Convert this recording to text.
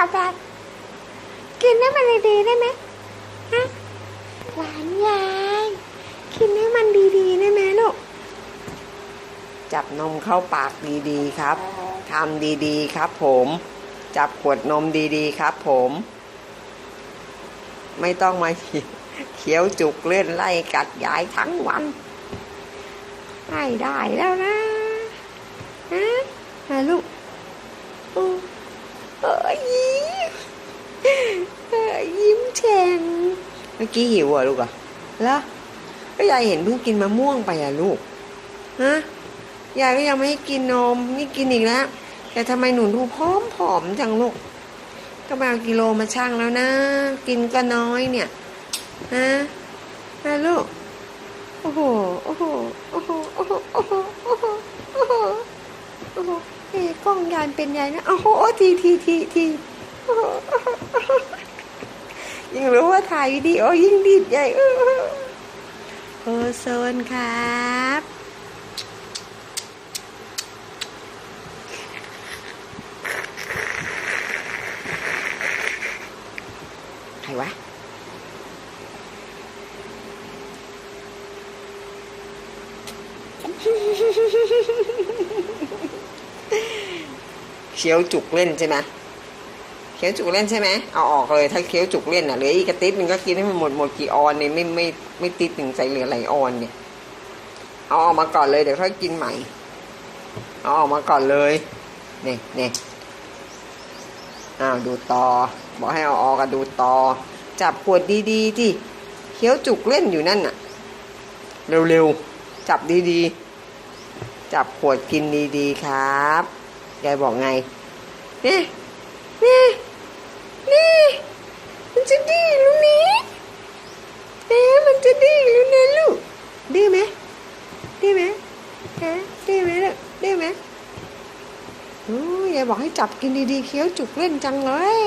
กับยายกินให้มันดีๆได้ไหมฮะหลานยายกินให้มันดีๆได้ไหมลูกจับนมเข้าปากดีๆครับทำดีๆครับผม จับขวดนมดีๆครับผม ไม่ต้องมาเขียวจุกเล่นไล่กัดยายทั้งวันไม่ได้แล้วนะฮะมาลูกโอ้เอ้ ยเอ้ยยิ้มแฉ่งเมื่อกี้หิวเหรอะลูกอะแล้วก็ยายเห็นเพิ่งกินมะม่วงไปอะลูกฮะยายก็ยังไม่ให้กินนมนี่กินอีกแล้วแต่ทำไมหนูดูผอมผอมๆจังลูกก็มาเอากิโลมาชั่งแล้วนะ กินก็น้อยเนี่ยฮะฮะลูกโอ้โหโอ้โหโอ้โหโอ้โหโอ้โหโอ้โหโอ้เอ้กล้องยานเป็นใหญ่นะโอ้โหทีทีทีทียิ่งรู้ว่าถ่ายวิดีโอยิ่งดีดใหญ่โอโซนครับใครวะ เคี้ยวจุกเล่นใช่ไหมเคี้ยวจุกเล่นใช่ไหมเอาออกเลยถ้าเคี้ยวจุกเล่นอะเหลืออีกกระติบมันงก็กินให้มันหมดหมดกี่ออนเนี่ยไม่ไม่ไม่ติดหนึ่งใส่เหลือหลายออนเนี่ยเอาออกมาก่อนเลยเดี๋ยวค่อยกินใหม่เอาออกมาก่อนเลยนี่นี่อ้าวดูต่อบอกให้เอาออกกันดูต่อจับขวดดีๆที่เคี้ยวจุกเล่นอยู่นั่นน่ะ เร็วๆ จับดีๆ จับขวดกินดีๆครับ ยายบอกไงนี่นี่นี่มันจะดื้อลูกนี้เนี่มันจะดื้อลูกนะลูกดื้อไหมดื้อไหมฮะดื้อไหมลูกดื้อไหมโอ้ยยายบอกให้จับกินดีๆเคี้ยวจุกเล่นจังเลย